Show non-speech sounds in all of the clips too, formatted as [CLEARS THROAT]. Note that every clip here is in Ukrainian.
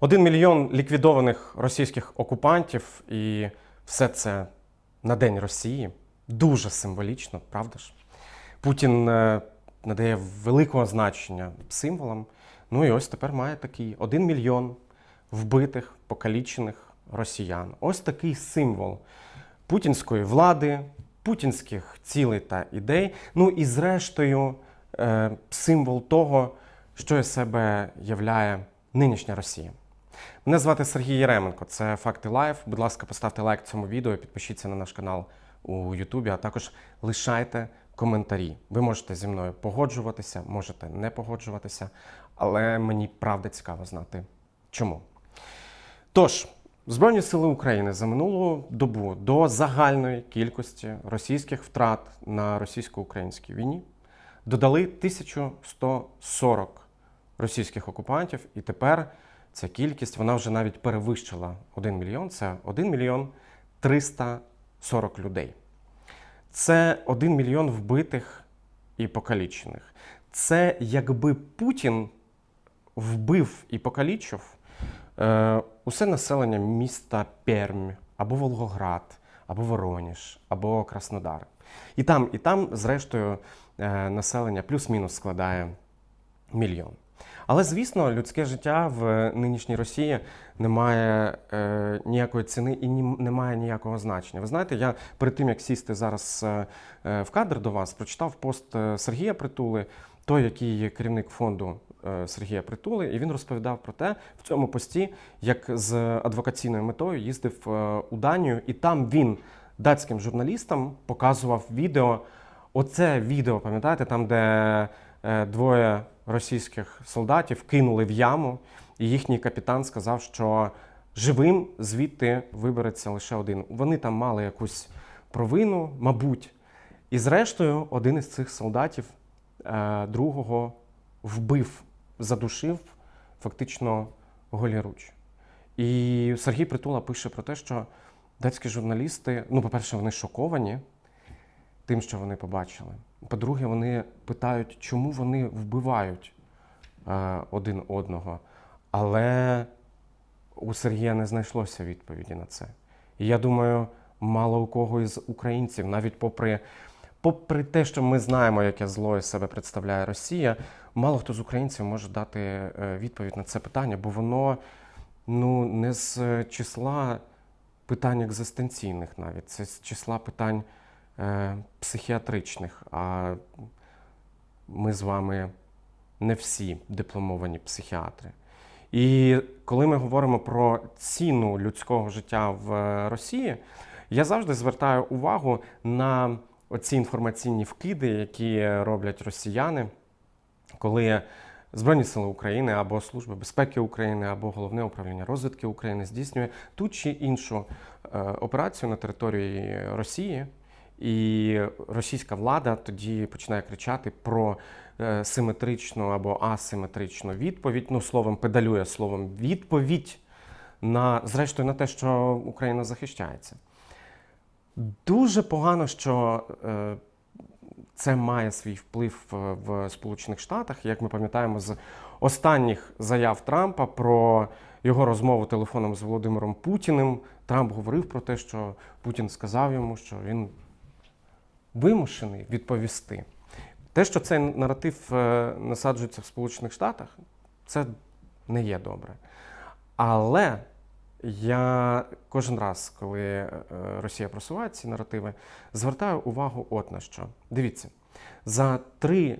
Один мільйон ліквідованих російських окупантів, і все це на День Росії. Дуже символічно, правда ж? Путін е, надає великого значення символам. Ну і ось тепер має такий один мільйон вбитих, покалічених росіян. Ось такий символ путінської влади, путінських цілей та ідей. Ну і зрештою, е, символ того, що із себе являє нинішня Росія. Мене звати Сергій Єременко, це Факти Лайф. Будь ласка, поставте лайк цьому відео, підпишіться на наш канал у Ютубі, а також лишайте коментарі. Ви можете зі мною погоджуватися, можете не погоджуватися, але мені правда цікаво знати, чому. Тож, Збройні сили України за минулу добу до загальної кількості російських втрат на російсько-українській війні додали 1140 російських окупантів, і тепер ця кількість вона вже навіть перевищила 1 мільйон. Це 1 мільйон 340 людей. Це 1 мільйон вбитих і покалічених. Це якби Путін вбив і покалічив е, усе населення міста Пермь, або Волгоград, або Вороніж, або Краснодар. І там, і там, зрештою, е, населення плюс-мінус складає мільйон. Але звісно, людське життя в нинішній Росії не має е, ніякої ціни і ні, не ніякого значення. Ви знаєте, я перед тим як сісти зараз е, е, в кадр до вас, прочитав пост е, Сергія Притули, той, який керівник фонду е, Сергія Притули, і він розповідав про те в цьому пості, як з адвокаційною метою їздив у Данію, і там він датським журналістам показував відео. Оце відео, пам'ятаєте, там, де двоє російських солдатів кинули в яму, і їхній капітан сказав, що живим звідти вибереться лише один. Вони там мали якусь провину, мабуть. І зрештою, один із цих солдатів е, другого вбив, задушив фактично голіруч. І Сергій Притула пише про те, що датські журналісти, ну, по-перше, вони шоковані тим, що вони побачили. По-друге, вони питають, чому вони вбивають е, один одного. Але у Сергія не знайшлося відповіді на це. І я думаю, мало у кого із українців, навіть попри, попри те, що ми знаємо, яке зло із себе представляє Росія, мало хто з українців може дати е, відповідь на це питання, бо воно ну, не з числа питань екзистенційних навіть, це з числа питань психіатричних. А ми з вами не всі дипломовані психіатри. І коли ми говоримо про ціну людського життя в е, Росії, я завжди звертаю увагу на оці інформаційні вкиди, які роблять росіяни, коли Збройні сили України або Служба безпеки України, або Головне управління розвідки України здійснює ту чи іншу е, операцію на території Росії. І російська влада тоді починає кричати про е, симетричну або асиметричну відповідь. Ну, словом, педалює словом відповідь на зрештою на те, що Україна захищається. Дуже погано, що е, це має свій вплив е, в Сполучених Штатах. Як ми пам'ятаємо з останніх заяв Трампа про його розмову телефоном з Володимиром Путіним, Трамп говорив про те, що Путін сказав йому, що він вимушений відповісти. Те, що цей наратив е, насаджується в Сполучених Штатах, це не є добре. Але я кожен раз, коли е, Росія просуває ці наративи, звертаю увагу от на що. Дивіться, за три,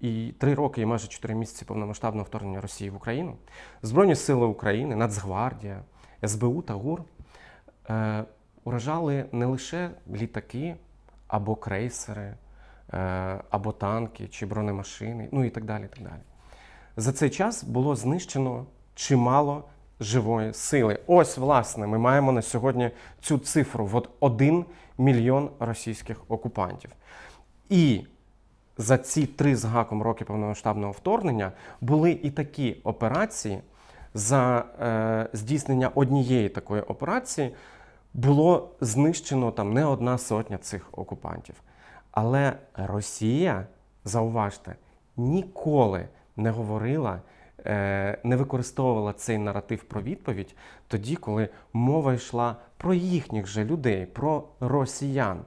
і, три роки і майже чотири місяці повномасштабного вторгнення Росії в Україну Збройні Сили України, Нацгвардія, СБУ та ГУР е, уражали не лише літаки або крейсери, е, або танки чи бронемашини, ну і так далі. так далі. За цей час було знищено чимало живої сили. Ось, власне, ми маємо на сьогодні цю цифру: от 1 мільйон російських окупантів. І за ці три з гаком роки повномасштабного вторгнення були і такі операції. За е, здійснення однієї такої операції було знищено там не одна сотня цих окупантів. Але Росія, зауважте, ніколи не говорила е, не використовувала цей наратив про відповідь тоді, коли мова йшла про їхніх же людей, про росіян.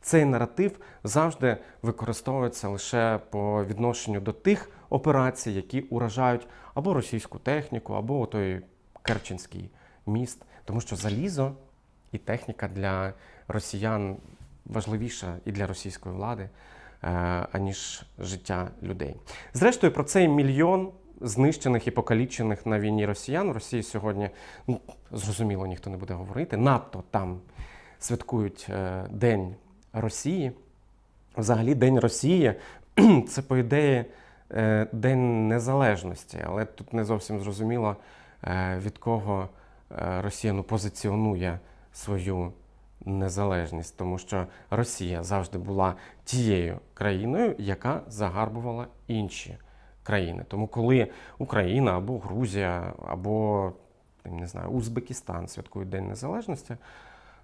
Цей наратив завжди використовується лише по відношенню до тих операцій, які уражають або російську техніку, або той Керченський міст, тому що залізо і техніка для росіян важливіша і для російської влади, е, аніж життя людей. Зрештою, про цей мільйон знищених і покалічених на війні росіян в Росії сьогодні ну, зрозуміло ніхто не буде говорити. Надто там святкують е, День Росії. Взагалі, День Росії [CLEARS THROAT] це, по ідеї, е, День Незалежності, але тут не зовсім зрозуміло, від кого Росія ну, позиціонує свою незалежність, тому що Росія завжди була тією країною, яка загарбувала інші країни. Тому, коли Україна або Грузія, або не знаю, Узбекистан святкують День Незалежності,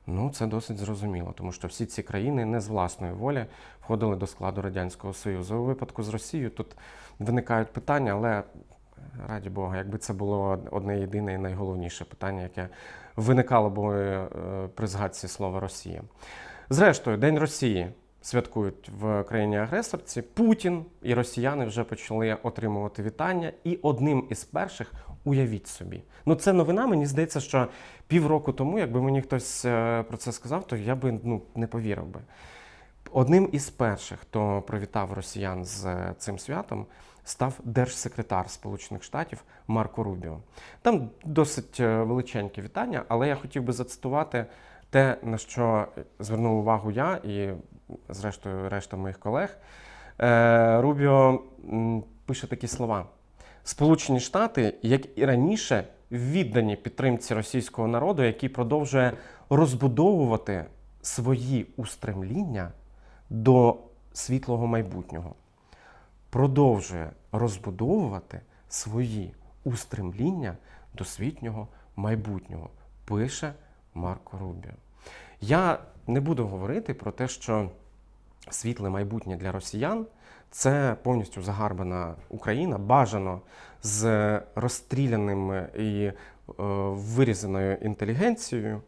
ну це досить зрозуміло, тому що всі ці країни не з власної волі входили до складу Радянського Союзу. У випадку з Росією тут виникають питання, але раді Бога, якби це було одне єдине і найголовніше питання, яке виникало б е, при згадці слова Росія. Зрештою, День Росії святкують в країні-агресорці. Путін і росіяни вже почали отримувати вітання. І одним із перших, уявіть собі, ну це новина. Мені здається, що півроку тому, якби мені хтось е, про це сказав, то я би ну, не повірив би. Одним із перших, хто привітав росіян з е, цим святом, став держсекретар Сполучених Штатів Марко Рубіо. Там досить е, величеньке вітання, але я хотів би зацитувати те, на що звернув увагу я і, зрештою, решта моїх колег. Е, Рубіо пише такі слова: Сполучені Штати, як і раніше, віддані підтримці російського народу, який продовжує розбудовувати свої устремління до світлого майбутнього, продовжує розбудовувати свої устремління до світнього майбутнього, пише Марко Рубіо. Я не буду говорити про те, що світле майбутнє для росіян це повністю загарбана Україна, бажано з розстріляним і е, вирізаною інтелігенцією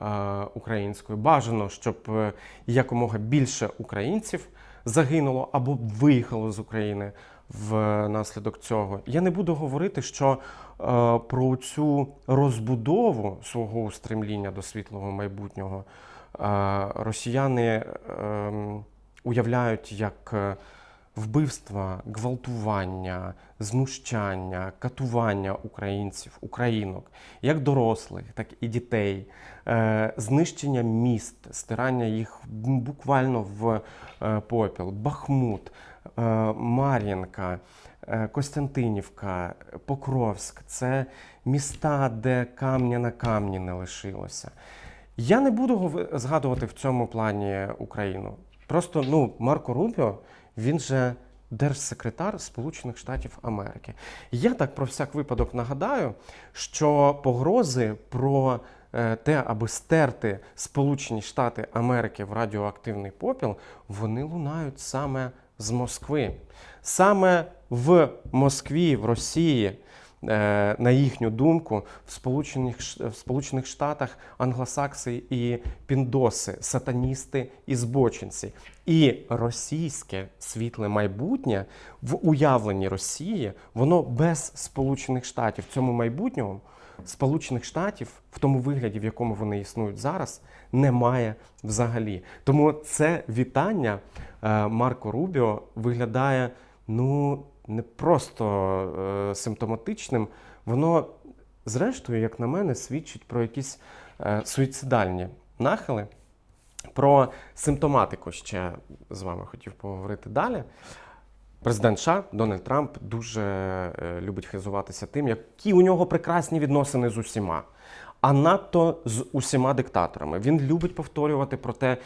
е, українською. Бажано, щоб е, якомога більше українців загинуло або виїхало з України внаслідок цього. Я не буду говорити, що е, про цю розбудову свого устремління до світлого майбутнього е, росіяни е, уявляють як е, вбивства, гвалтування, знущання, катування українців, українок, як дорослих, так і дітей, знищення міст, стирання їх буквально в е, попіл, Бахмут, е, Мар'їнка. е, Костянтинівка, Покровськ це міста, де камня на камні не лишилося. Я не буду згадувати в цьому плані Україну. Просто ну, Марко Рубіо, він же держсекретар Сполучених Штатів Америки. Я так про всяк випадок нагадаю, що погрози про е, те, аби стерти Сполучені Штати Америки в радіоактивний попіл, вони лунають саме з Москви. Саме в Москві, в Росії, е, на їхню думку, в Сполучених, в Сполучених Штатах англосакси і піндоси, сатаністи і збочинці. І російське світле майбутнє в уявленні Росії, воно без Сполучених Штатів. Цьому майбутньому Сполучених Штатів в тому вигляді, в якому вони існують зараз, немає взагалі. Тому це вітання е, Марко Рубіо виглядає ну не просто е, симптоматичним, воно, зрештою, як на мене, свідчить про якісь е, суїцидальні нахили. Про симптоматику ще з вами хотів поговорити далі. Президент США Дональд Трамп дуже е, любить хизуватися тим, які у нього прекрасні відносини з усіма, а надто з усіма диктаторами. Він любить повторювати про те,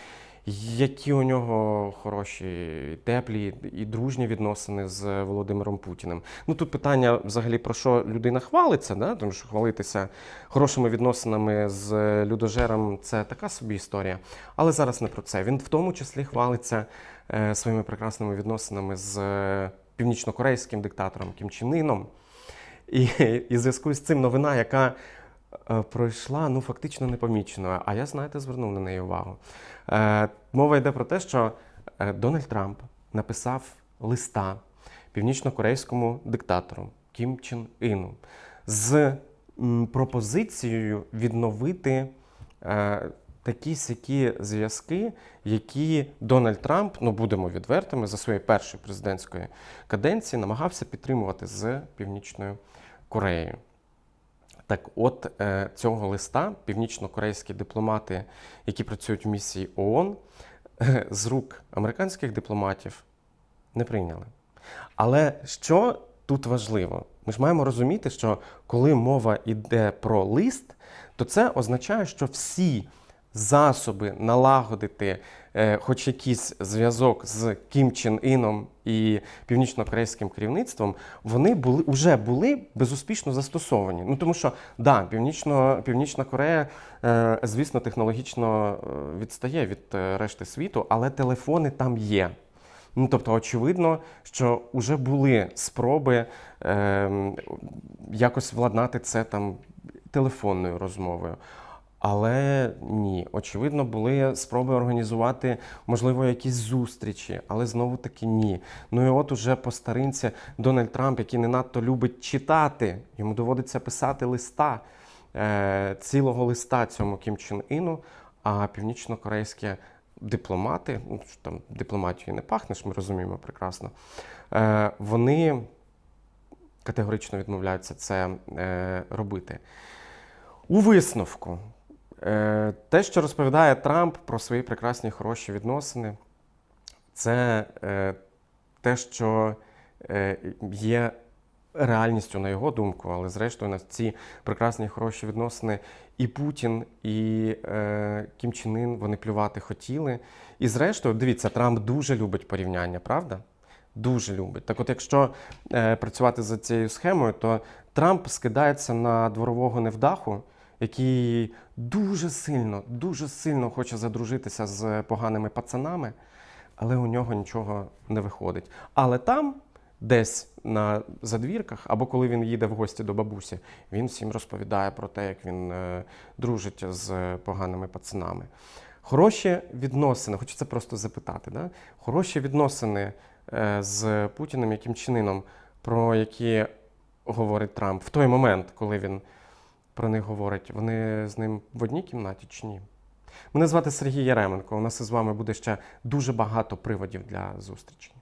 які у нього хороші, теплі і дружні відносини з Володимиром Путіним. Ну тут питання взагалі про що людина хвалиться, да? тому що хвалитися хорошими відносинами з людожером це така собі історія. Але зараз не про це. Він в тому числі хвалиться е, своїми прекрасними відносинами з е, північнокорейським диктатором Кім Чен Іном. І, і в зв'язку з цим новина, яка е, пройшла ну, фактично непоміченою. А я, знаєте, звернув на неї увагу. Е, мова йде про те, що е, Дональд Трамп написав листа північно-корейському диктатору Кім Чен Іну з пропозицією відновити е, такі сякі зв'язки, які Дональд Трамп, ну будемо відвертими, за своєї першої президентської каденції намагався підтримувати з Північною Кореєю. Так, от е, цього листа північно-корейські дипломати, які працюють в місії ООН, е, з рук американських дипломатів не прийняли. Але що тут важливо? Ми ж маємо розуміти, що коли мова йде про лист, то це означає, що всі засоби налагодити хоч якийсь зв'язок з Кім Чен Іном і північно-корейським керівництвом, вони були вже були безуспішно застосовані. Ну тому що да, північно, Північна Корея, е, звісно, технологічно е, відстає від е, решти світу, але телефони там є. Ну, тобто, очевидно, що вже були спроби е, якось владнати це там телефонною розмовою. Але ні, очевидно, були спроби організувати, можливо, якісь зустрічі, але знову таки ні. Ну і от уже по старинці Дональд Трамп, який не надто любить читати, йому доводиться писати листа, е, цілого листа цьому Кім Чен Іну, а північно-корейські дипломати, ну там дипломатією не пахнеш, ми розуміємо прекрасно. Е, вони категорично відмовляються це е, робити. У висновку, те, що розповідає Трамп про свої прекрасні хороші відносини, це е, те, що е, є реальністю, на його думку, але зрештою на ці прекрасні хороші відносини і Путін, і е, Кім Чен Ін, вони плювати хотіли. І зрештою, дивіться, Трамп дуже любить порівняння, правда? Дуже любить. Так от, якщо е, працювати за цією схемою, то Трамп скидається на дворового невдаху, який дуже сильно, дуже сильно хоче задружитися з поганими пацанами, але у нього нічого не виходить. Але там, десь на задвірках, або коли він їде в гості до бабусі, він всім розповідає про те, як він е, дружить з поганими пацанами. Хороші відносини, хочу це просто запитати, да? хороші відносини е, з Путіним, яким чинином, про які говорить Трамп в той момент, коли він про них говорить, вони з ним в одній кімнаті чи ні? Мене звати Сергій Яременко. У нас із вами буде ще дуже багато приводів для зустрічі.